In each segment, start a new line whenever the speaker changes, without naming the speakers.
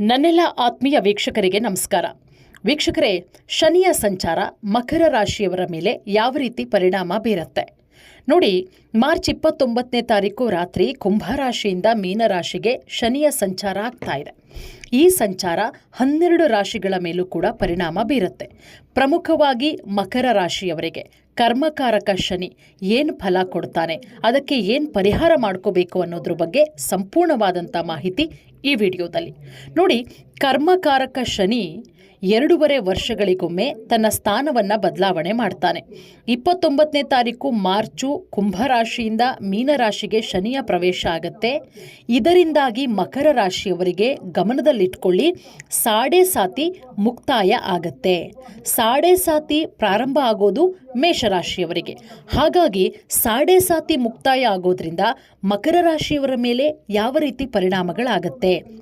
ನನ್ನೆಲ್ಲ ಆತ್ಮೀಯ ವೀಕ್ಷಕರಿಗೆ ನಮಸ್ಕಾರ. ವೀಕ್ಷಕರೇ, ಶನಿಯ ಸಂಚಾರ ಮಕರ ರಾಶಿಯವರ ಮೇಲೆ ಯಾವ ರೀತಿ ಪರಿಣಾಮ ಬೀರುತ್ತೆ? ನೋಡಿ, ಮಾರ್ಚ್ ಇಪ್ಪತ್ತೊಂಬತ್ತನೇ ತಾರೀಕು ರಾತ್ರಿ ಕುಂಭರಾಶಿಯಿಂದ ಮೀನರಾಶಿಗೆ ಶನಿಯ ಸಂಚಾರ ಆಗ್ತಾ ಇದೆ. ಈ ಸಂಚಾರ ಹನ್ನೆರಡು ರಾಶಿಗಳ ಮೇಲೂ ಕೂಡ ಪರಿಣಾಮ ಬೀರುತ್ತೆ. ಪ್ರಮುಖವಾಗಿ ಮಕರ ರಾಶಿಯವರಿಗೆ ಕರ್ಮಕಾರಕ ಶನಿ ಏನು ಫಲ ಕೊಡ್ತಾನೆ, ಅದಕ್ಕೆ ಏನು ಪರಿಹಾರ ಮಾಡ್ಕೋಬೇಕು ಅನ್ನೋದ್ರ ಬಗ್ಗೆ ಸಂಪೂರ್ಣವಾದಂಥ ಮಾಹಿತಿ ಈ ವಿಡಿಯೋದಲ್ಲಿ. ನೋಡಿ, ಕರ್ಮಕಾರಕ ಶನಿ ಎರಡೂವರೆ ವರ್ಷಗಳಿಗೊಮ್ಮೆ ತನ್ನ ಸ್ಥಾನವನ್ನು ಬದಲಾವಣೆ ಮಾಡ್ತಾನೆ. ಇಪ್ಪತ್ತೊಂಬತ್ತನೇ ತಾರೀಕು ಮಾರ್ಚು ಕುಂಭರಾಶಿಯಿಂದ ಮೀನರಾಶಿಗೆ ಶನಿಯ ಪ್ರವೇಶ ಆಗತ್ತೆ. ಇದರಿಂದಾಗಿ ಮಕರ ರಾಶಿಯವರಿಗೆ ಗಮನದಲ್ಲಿಟ್ಕೊಳ್ಳಿ, ಸಾಡೆ ಸಾತಿ ಮುಕ್ತಾಯ ಆಗತ್ತೆ. ಸಾಡೆ ಸಾತಿ ಪ್ರಾರಂಭ ಆಗೋದು ಮೇಷರಾಶಿಯವರಿಗೆ ಹಾಗಾಗಿ ಸಾಡೆ ಸಾತಿ ಮುಕ್ತಾಯ ಆಗೋದ್ರಿಂದ ಮಕರ ರಾಶಿಯವರ ಮೇಲೆ ಯಾವ ರೀತಿ ಪರಿಣಾಮಗಳಾಗತ್ತೆ?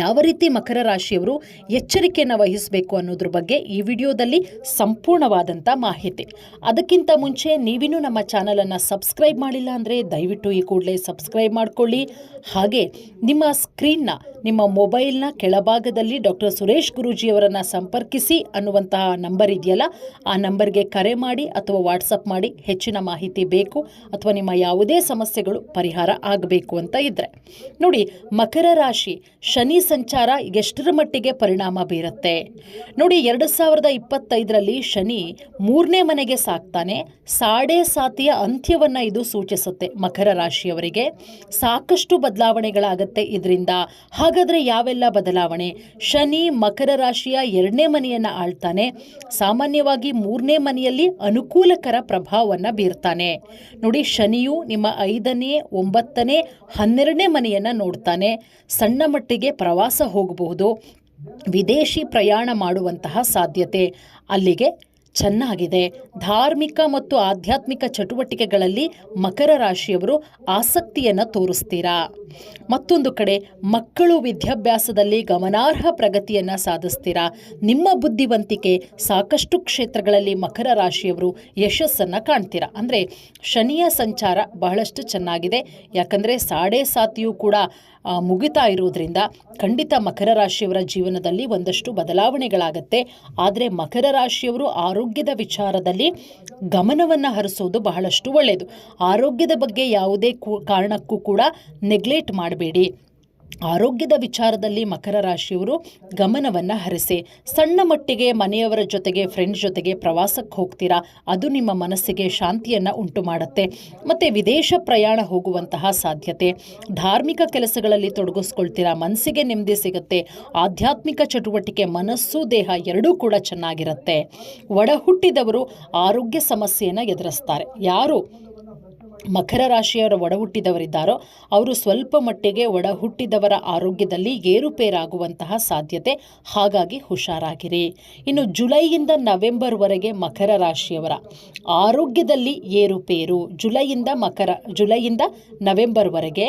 ಯಾವ ರೀತಿ ಮಕರ ರಾಶಿಯವರು ಎಚ್ಚರಿಕೆಯನ್ನು ವಹಿಸಬೇಕು ಅನ್ನೋದ್ರ ಬಗ್ಗೆ ಈ ವಿಡಿಯೋದಲ್ಲಿ ಸಂಪೂರ್ಣವಾದಂಥ ಮಾಹಿತಿ. ಅದಕ್ಕಿಂತ ಮುಂಚೆ ನೀವಿನ್ನೂ ನಮ್ಮ ಚಾನಲನ್ನು ಸಬ್ಸ್ಕ್ರೈಬ್ ಮಾಡಿಲ್ಲ ಅಂದರೆ ದಯವಿಟ್ಟು ಈ ಕೂಡಲೇ ಸಬ್ಸ್ಕ್ರೈಬ್ ಮಾಡಿಕೊಳ್ಳಿ. ಹಾಗೆ ನಿಮ್ಮ ಸ್ಕ್ರೀನ್ನ ನಿಮ್ಮ ಮೊಬೈಲ್ನ ಕೆಳಭಾಗದಲ್ಲಿ ಡಾಕ್ಟರ್ ಸುರೇಶ್ ಗುರೂಜಿಯವರನ್ನು ಸಂಪರ್ಕಿಸಿ ಅನ್ನುವಂತಹ ನಂಬರ್ ಇದೆಯಲ್ಲ, ಆ ನಂಬರ್ಗೆ ಕರೆ ಮಾಡಿ ಅಥವಾ ವಾಟ್ಸಪ್ ಮಾಡಿ ಹೆಚ್ಚಿನ ಮಾಹಿತಿ ಬೇಕು ಅಥವಾ ನಿಮ್ಮ ಯಾವುದೇ ಸಮಸ್ಯೆಗಳು ಪರಿಹಾರ ಆಗಬೇಕು ಅಂತ ಇದ್ದರೆ ನೋಡಿ, ಮಕರ ರಾಶಿ ಶನಿ ಸಂಚಾರ ಎಷ್ಟರ ಮಟ್ಟಿಗೆ ಪರಿಣಾಮ ಬೀರುತ್ತೆ? ನೋಡಿ, ಎರಡು ಸಾವಿರದ ಇಪ್ಪತ್ತೈದರಲ್ಲಿ ಶನಿ ಮೂರನೇ ಮನೆಗೆ ಸಾಕ್ತಾನೆ. ಸಾಡೆ ಸಾತಿಯ ಅಂತ್ಯವನ್ನು ಇದು ಸೂಚಿಸುತ್ತೆ ಮಕರ ರಾಶಿಯವರಿಗೆ. ಸಾಕಷ್ಟು ಬದಲಾವಣೆಗಳಾಗತ್ತೆ ಇದರಿಂದ. ಹಾಗಾದರೆ ಯಾವೆಲ್ಲ ಬದಲಾವಣೆ? ಶನಿ ಮಕರ ರಾಶಿಯ ಎರಡನೇ ಮನೆಯನ್ನು ಆಳ್ತಾನೆ. ಸಾಮಾನ್ಯವಾಗಿ ಮೂರನೇ ಮನೆಯಲ್ಲಿ ಅನುಕೂಲಕರ ಪ್ರಭಾವವನ್ನು ಬೀರ್ತಾನೆ. ನೋಡಿ, ಶನಿಯು ನಿಮ್ಮ ಐದನೇ, ಒಂಬತ್ತನೇ, ಹನ್ನೆರಡನೇ ಮನೆಯನ್ನು ನೋಡ್ತಾನೆ. ಸಣ್ಣ ಮಟ್ಟಿಗೆ ಪ್ರವಾಸ ಹೋಗಬಹುದು. ವಿದೇಶಿ ಪ್ರಯಾಣ ಮಾಡುವಂತಹ ಸಾಧ್ಯತೆ ಅಲ್ಲಿಗೆ ಚೆನ್ನಾಗಿದೆ. ಧಾರ್ಮಿಕ ಮತ್ತು ಆಧ್ಯಾತ್ಮಿಕ ಚಟುವಟಿಕೆಗಳಲ್ಲಿ ಮಕರ ರಾಶಿಯವರು ಆಸಕ್ತಿಯನ್ನು ತೋರಿಸ್ತೀರಾ? ಮತ್ತೊಂದು ಕಡೆ, ಮಕ್ಕಳು ವಿದ್ಯಾಭ್ಯಾಸದಲ್ಲಿ ಗಮನಾರ್ಹ ಪ್ರಗತಿಯನ್ನು ಸಾಧಿಸ್ತೀರಾ? ನಿಮ್ಮ ಬುದ್ಧಿವಂತಿಕೆ ಸಾಕಷ್ಟು ಕ್ಷೇತ್ರಗಳಲ್ಲಿ ಮಕರ ರಾಶಿಯವರು ಯಶಸ್ಸನ್ನು ಕಾಣ್ತೀರಾ? ಅಂದರೆ ಶನಿಯ ಸಂಚಾರ ಬಹಳಷ್ಟು ಚೆನ್ನಾಗಿದೆ. ಯಾಕಂದರೆ, ಸಾಡೆ ಸಾತಿಯೂ ಕೂಡ ಮುಗಿತಾ ಇರುವುದರಿಂದ ಖಂಡಿತ ಮಕರ ರಾಶಿಯವರ ಜೀವನದಲ್ಲಿ ಒಂದಷ್ಟು ಬದಲಾವಣೆಗಳಾಗತ್ತೆ. ಆದರೆ ಮಕರ ರಾಶಿಯವರು ಆರೋಗ್ಯದ ವಿಚಾರದಲ್ಲಿ ಗಮನವನ್ನು ಹರಿಸೋದು ಬಹಳಷ್ಟು ಒಳ್ಳೆಯದು ಆರೋಗ್ಯದ ಬಗ್ಗೆ ಯಾವುದೇ ಕಾರಣಕ್ಕೂ ಕೂಡ ನೆಗ್ಲೆಕ್ಟ್ ಮಾಡಬೇಡಿ. ಆರೋಗ್ಯದ ವಿಚಾರದಲ್ಲಿ ಮಕರ ರಾಶಿಯವರು ಗಮನವನ್ನು ಹರಿಸಿ. ಸಣ್ಣ ಮಟ್ಟಿಗೆ ಮನೆಯವರ ಜೊತೆಗೆ ಫ್ರೆಂಡ್ ಜೊತೆಗೆ ಪ್ರವಾಸಕ್ಕೆ ಹೋಗ್ತೀರಾ? ಅದು ನಿಮ್ಮ ಮನಸ್ಸಿಗೆ ಶಾಂತಿಯನ್ನು ಉಂಟು ಮಾಡುತ್ತೆ. ಮತ್ತು ವಿದೇಶ ಪ್ರಯಾಣ ಹೋಗುವಂತಹ ಸಾಧ್ಯತೆ. ಧಾರ್ಮಿಕ ಕೆಲಸಗಳಲ್ಲಿ ತೊಡಗಿಸ್ಕೊಳ್ತೀರಾ? ಮನಸ್ಸಿಗೆ ನೆಮ್ಮದಿ ಸಿಗುತ್ತೆ. ಆಧ್ಯಾತ್ಮಿಕ ಚಟುವಟಿಕೆ, ಮನಸ್ಸು, ದೇಹ ಎರಡೂ ಕೂಡ ಚೆನ್ನಾಗಿರುತ್ತೆ. ಒಡಹುಟ್ಟಿದವರು ಆರೋಗ್ಯ ಸಮಸ್ಯೆಯನ್ನು ಎದುರಿಸ್ತಾರೆ. ಯಾರು? ಮಕರ ರಾಶಿಯವರ ಒಡಹುಟ್ಟಿದವರಿದ್ದಾರೋ, ಅವರು ಸ್ವಲ್ಪ ಮಟ್ಟಿಗೆ ಒಡಹುಟ್ಟಿದವರ ಆರೋಗ್ಯದಲ್ಲಿ ಏರುಪೇರಾಗುವಂತಹ ಸಾಧ್ಯತೆ ಹಾಗಾಗಿ ಹುಷಾರಾಗಿರಿ. ಇನ್ನು ಜುಲೈಯಿಂದ ನವೆಂಬರ್ವರೆಗೆ ಮಕರ ರಾಶಿಯವರ ಆರೋಗ್ಯದಲ್ಲಿ ಏರುಪೇರು. ಜುಲೈಯಿಂದ ಮಕರ, ಜುಲೈಯಿಂದ ನವೆಂಬರ್ವರೆಗೆ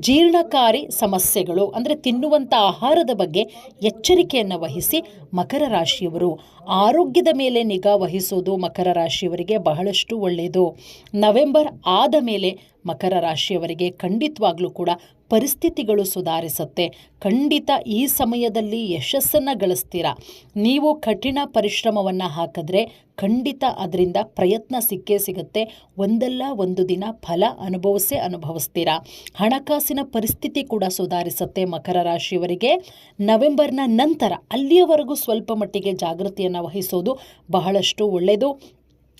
ಜೀರ್ಣಕಾರಿ ಸಮಸ್ಯೆಗಳು, ಅಂದರೆ ತಿನ್ನುವಂಥ ಆಹಾರದ ಬಗ್ಗೆ ಎಚ್ಚರಿಕೆಯನ್ನು ವಹಿಸಿ ಮಕರ ರಾಶಿಯವರು. ಆರೋಗ್ಯದ ಮೇಲೆ ನಿಗಾ ವಹಿಸೋದು ಮಕರ ರಾಶಿಯವರಿಗೆ ಬಹಳಷ್ಟು ಒಳ್ಳೆಯದು. ನವೆಂಬರ್ ಆದ ಮೇಲೆ ಮಕರ ರಾಶಿಯವರಿಗೆ ಖಂಡಿತವಾಗ್ಲೂ ಕೂಡ ಪರಿಸ್ಥಿತಿಗಳು ಸುಧಾರಿಸುತ್ತೆ. ಖಂಡಿತ ಈ ಸಮಯದಲ್ಲಿ ಯಶಸ್ಸನ್ನು ಗಳಿಸ್ತೀರಾ? ನೀವು ಕಠಿಣ ಪರಿಶ್ರಮವನ್ನು ಹಾಕಿದ್ರೆ ಖಂಡಿತ ಅದರಿಂದ ಪ್ರಯತ್ನ ಸಿಕ್ಕೇ ಸಿಗುತ್ತೆ. ಒಂದಲ್ಲ ಒಂದು ದಿನ ಫಲ ಅನುಭವಿಸೇ ಅನುಭವಿಸ್ತೀರಾ? ಹಣಕಾಸಿನ ಪರಿಸ್ಥಿತಿ ಕೂಡ ಸುಧಾರಿಸುತ್ತೆ ಮಕರ ರಾಶಿಯವರಿಗೆ. ನವೆಂಬರ್ನ ನಂತರ ಅಲ್ಲಿಯವರೆಗೂ ಸ್ವಲ್ಪ ಮಟ್ಟಿಗೆ ಜಾಗೃತಿಯನ್ನು ವಹಿಸೋದು ಬಹಳಷ್ಟು ಒಳ್ಳೆಯದು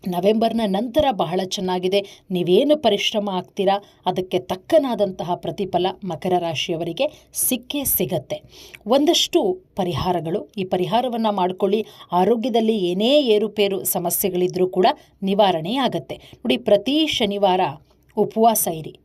ನವೆಂಬರ್ನ ನಂತರ ಬಹಳ ಚೆನ್ನಾಗಿದೆ. ನೀವೇನು ಪರಿಶ್ರಮ ಆಗ್ತೀರಾ? ಅದಕ್ಕೆ ತಕ್ಕನಾದಂತಹ ಪ್ರತಿಫಲ ಮಕರ ರಾಶಿಯವರಿಗೆ ಸಿಕ್ಕೇ ಸಿಗತ್ತೆ. ಒಂದಷ್ಟು ಪರಿಹಾರಗಳು. ಈ ಪರಿಹಾರವನ್ನು ಮಾಡಿಕೊಳ್ಳಿ. ಆರೋಗ್ಯದಲ್ಲಿ ಏನೇ ಏರುಪೇರು ಸಮಸ್ಯೆಗಳಿದ್ದರೂ ಕೂಡ ನಿವಾರಣೆಯಾಗತ್ತೆ. ನೋಡಿ, ಪ್ರತಿ ಶನಿವಾರ ಉಪವಾಸ ಇರಿ.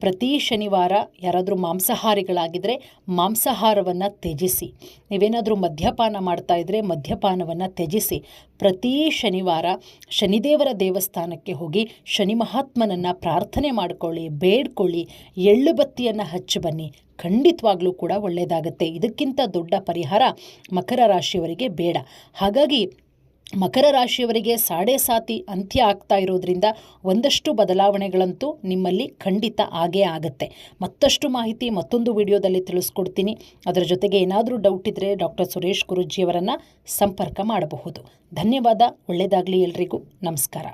ಪ್ರತಿ ಶನಿವಾರ ಯಾರಾದರೂ ಮಾಂಸಾಹಾರಿಗಳಾಗಿದ್ದರೆ ಮಾಂಸಾಹಾರವನ್ನು ತ್ಯಜಿಸಿ. ನೀವೇನಾದರೂ ಮದ್ಯಪಾನ ಮಾಡ್ತಾ ಇದ್ದರೆ ಮದ್ಯಪಾನವನ್ನು ತ್ಯಜಿಸಿ. ಪ್ರತಿ ಶನಿವಾರ ಶನಿದೇವರ ದೇವಸ್ಥಾನಕ್ಕೆ ಹೋಗಿ ಶನಿ ಮಹಾತ್ಮನನ್ನು ಪ್ರಾರ್ಥನೆ ಮಾಡಿಕೊಳ್ಳಿ, ಬೇಡ್ಕೊಳ್ಳಿ, ಎಳ್ಳು ಬತ್ತಿಯನ್ನು ಹಚ್ಚಿ ಬನ್ನಿ. ಖಂಡಿತವಾಗ್ಲೂ ಕೂಡ ಒಳ್ಳೆಯದಾಗುತ್ತೆ ಇದಕ್ಕಿಂತ ದೊಡ್ಡ ಪರಿಹಾರ ಮಕರ ರಾಶಿಯವರಿಗೆ ಬೇಡ. ಹಾಗಾಗಿ ಮಕರ ರಾಶಿಯವರಿಗೆ ಸಾಡೆ ಸಾತಿ ಅಂತ್ಯ ಆಗ್ತಾ ಇರೋದ್ರಿಂದ ಒಂದಷ್ಟು ಬದಲಾವಣೆಗಳಂತೂ ನಿಮ್ಮಲ್ಲಿ ಖಂಡಿತ ಆಗೇ ಆಗುತ್ತೆ. ಮತ್ತಷ್ಟು ಮಾಹಿತಿ ಮತ್ತೊಂದು ವಿಡಿಯೋದಲ್ಲಿ ತಿಳಿಸ್ಕೊಡ್ತೀನಿ. ಅದರ ಜೊತೆಗೆ ಏನಾದರೂ ಡೌಟ್ ಇದ್ದರೆ ಡಾಕ್ಟರ್ ಸುರೇಶ್ ಗುರುಜಿಯವರನ್ನು ಸಂಪರ್ಕ ಮಾಡಬಹುದು. ಧನ್ಯವಾದ ಒಳ್ಳೆಯದಾಗಲಿ ಎಲ್ರಿಗೂ. ನಮಸ್ಕಾರ.